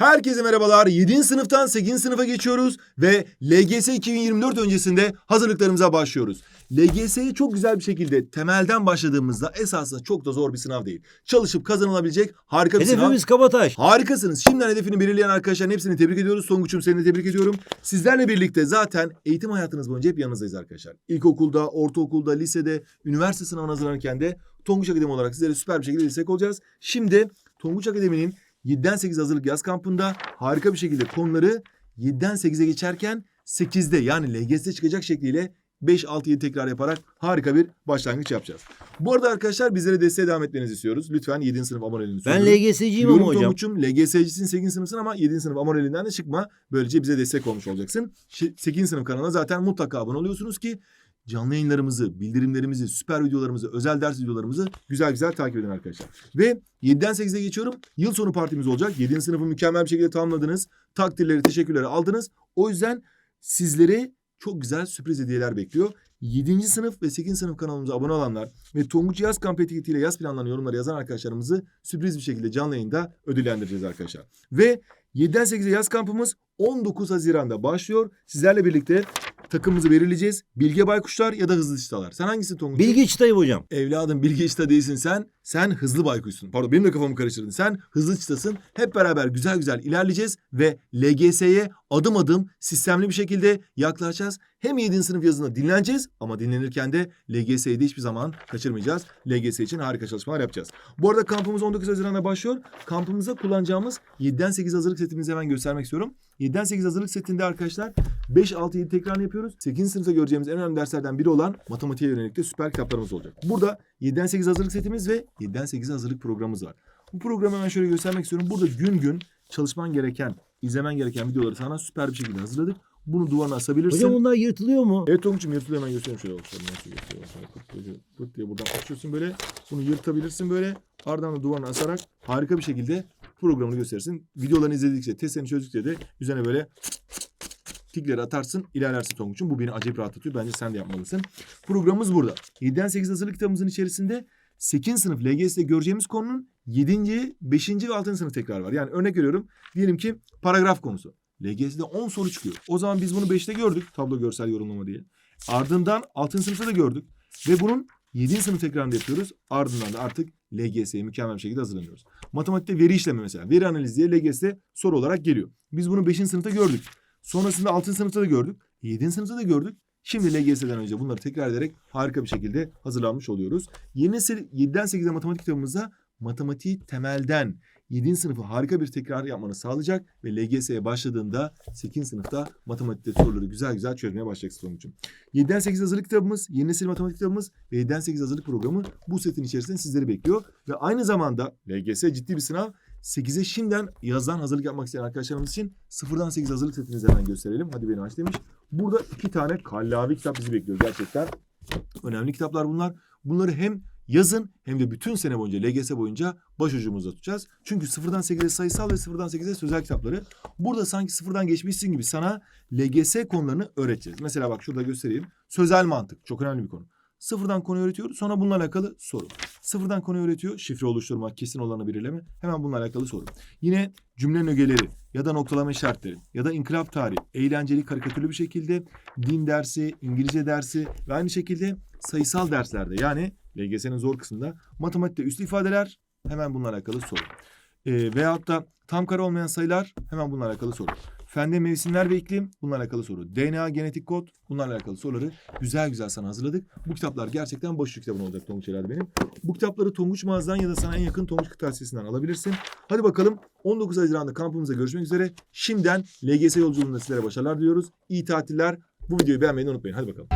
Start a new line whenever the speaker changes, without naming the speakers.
Herkese merhabalar. 7. sınıftan 8. sınıfa geçiyoruz ve LGS 2024 öncesinde hazırlıklarımıza başlıyoruz. LGS'ye çok güzel bir şekilde temelden başladığımızda esasında çok da zor bir sınav değil. Çalışıp kazanılabilecek harika bir sınav.
Hedefimiz Kabataş.
Harikasınız. Şimdiden hedefini belirleyen arkadaşların hepsini tebrik ediyoruz. Tonguç'um seni de tebrik ediyorum. Sizlerle birlikte zaten eğitim hayatınız boyunca hep yanınızdayız arkadaşlar. İlkokulda, ortaokulda, lisede, üniversite sınavına hazırlanırken de Tonguç Akademi olarak sizlere süper bir şekilde destek olacağız. Şimdi Tonguç Akademi'nin 7'den 8 hazırlık yaz kampında harika bir şekilde konuları 7'den 8'e geçerken 8'de yani LGS'de çıkacak şekliyle 5, 6, 7 tekrar yaparak harika bir başlangıç yapacağız. Bu arada arkadaşlar bizlere desteğe devam etmenizi istiyoruz. Lütfen 7. sınıf aboneliğini
Ben. LGS'ciyim ama hocam.
Tonguç'um LGS'cisin 8. sınıfsın ama 7. sınıf amorelinden de çıkma. Böylece bize destek olmuş olacaksın. 8. sınıf kanalına zaten mutlaka abone oluyorsunuz ki canlı yayınlarımızı, bildirimlerimizi, süper videolarımızı, özel ders videolarımızı güzel güzel takip edin arkadaşlar. Ve 7'den 8'e geçiyorum. Yıl sonu partimiz olacak. 7. sınıfı mükemmel bir şekilde tamamladınız. Takdirleri, teşekkürleri aldınız. O yüzden sizleri çok güzel sürpriz hediyeler bekliyor. 7. sınıf ve 8. sınıf kanalımıza abone olanlar ve Tonguç Yaz Kamp etiketiyle yaz planlarını yorumlara yazan arkadaşlarımızı sürpriz bir şekilde canlı yayında ödüllendireceğiz arkadaşlar. Ve 7'den 8'e yaz kampımız 19 Haziran'da başlıyor. Sizlerle birlikte takımımızı belirleyeceğiz. Bilge Baykuşlar ya da Hızlı Çıtalar. Sen hangisi Tonguç?
Bilgi çıtayım hocam.
Evladım bilgi çıta değilsin sen. Sen hızlı baykuşsun. Pardon benim de kafamı karıştırdın. Sen hızlı çıtasın. Hep beraber güzel güzel ilerleyeceğiz ve LGS'ye adım adım sistemli bir şekilde yaklaşacağız. Hem 7. sınıf yazını dinleneceğiz ama dinlenirken de LGS'yi de hiçbir zaman kaçırmayacağız. LGS için harika çalışmalar yapacağız. Bu arada kampımız 19 Haziran'da başlıyor. Kampımızda kullanacağımız 7'den 8 hazırlık setimizi hemen göstermek istiyorum. 7'den 8 hazırlık setinde arkadaşlar 5, 6, 7 tekrar yapıyoruz. 8. sınıfta göreceğimiz en önemli derslerden biri olan matematiğe yönelik de süper kitaplarımız olacak. Burada 7'den 8 hazırlık setimiz ve 7'den 8 hazırlık programımız var. Bu programı hemen şöyle göstermek istiyorum. Burada gün gün çalışman gereken, izlemen gereken videoları sana süper bir şekilde hazırladık. Bunu duvarına asabilirsin.
Hocam bunlar yırtılıyor mu?
Evet Tonguç'um yırtılıyor hemen göstereyim şöyle nasıl yırtılıyor. Diye, pıt diye buradan açıyorsun böyle. Bunu yırtabilirsin böyle. Ardından da duvarına asarak harika bir şekilde programını gösterirsin. Videolarını izledikçe, testlerini çözdükçe de üzerine böyle tikleri atarsın, ilerlersin Tonguç'um. Bu beni acayip rahatlatıyor. Bence sen de yapmalısın. Programımız burada. 7'den 8 hazırlık kitabımızın içerisinde 8. sınıf LGS'de göreceğimiz konunun 7. 5. ve 6. sınıf tekrar var. Yani örnek veriyorum. Diyelim ki paragraf konusu. LGS'de 10 soru çıkıyor. O zaman biz bunu 5'te gördük. Tablo görsel yorumlama diye. Ardından 6. sınıfta da gördük. Ve bunun 7. sınıf tekrarını yapıyoruz. Ardından da artık LGS'ye mükemmel bir şekilde hazırlanıyoruz. Matematikte veri işleme mesela. Veri analizi diye LGS'de soru olarak geliyor. Biz bunu 5. sınıfta gördük. Sonrasında 6. sınıfta da gördük. 7. sınıfta da gördük. Şimdi LGS'den önce bunları tekrar ederek harika bir şekilde hazırlanmış oluyoruz. Yeni nesil 7'den 8'e matematik kitabımızda matematiği temelden 7. sınıfı harika bir tekrar yapmanı sağlayacak ve LGS'ye başladığında 8. sınıfta matematikte soruları güzel güzel çözmeye başlayacaksın sonucum. 7'den 8 hazırlık kitabımız, yeni nesil matematik kitabımız ve 7'den 8 hazırlık programı bu setin içerisinde sizleri bekliyor. Ve aynı zamanda LGS ciddi bir sınav. 8'e şimdiden yazdan hazırlık yapmak isteyen arkadaşlarımız için 0'dan 8 hazırlık setinizi hemen gösterelim. Hadi beni aç demiş. Burada iki tane kallavi kitap bizi bekliyor gerçekten. Önemli kitaplar bunlar. Bunları hem yazın hem de bütün sene boyunca LGS boyunca başucumuzda tutacağız. Çünkü 0'dan 8'e sayısal ve 0'dan 8'e sözel kitapları. Burada sanki 0'dan geçmişsin gibi sana LGS konularını öğreteceğiz. Mesela bak şurada göstereyim. Sözel mantık çok önemli bir konu. Sıfırdan konu öğretiyor. Sonra bununla alakalı soru. Sıfırdan konu öğretiyor. Şifre oluşturma, kesin olanı belirleme. Hemen bununla alakalı soru. Yine cümle ögeleri ya da noktalama işaretleri ya da inkılap tarihi eğlenceli, karikatürlü bir şekilde din dersi, İngilizce dersi ve aynı şekilde sayısal derslerde yani LGS'nin zor kısmında matematikte üslü ifadeler hemen bununla alakalı soru. E, veyahut da tam kare olmayan sayılar hemen bununla alakalı soru. Fende mevsimler ve iklim bununla alakalı soru. DNA, genetik kod bunlarla alakalı soruları güzel güzel sana hazırladık. Bu kitaplar gerçekten başucu kitabın olacak Tonguç herhalde benim. Bu kitapları Tonguç mağazadan ya da sana en yakın Tonguç kırtasiyesinden alabilirsin. Hadi bakalım 19 Haziran'da kampımıza görüşmek üzere. Şimdiden LGS yolculuğunda sizlere başarılar diliyoruz. İyi tatiller. Bu videoyu beğenmeyi unutmayın. Hadi bakalım.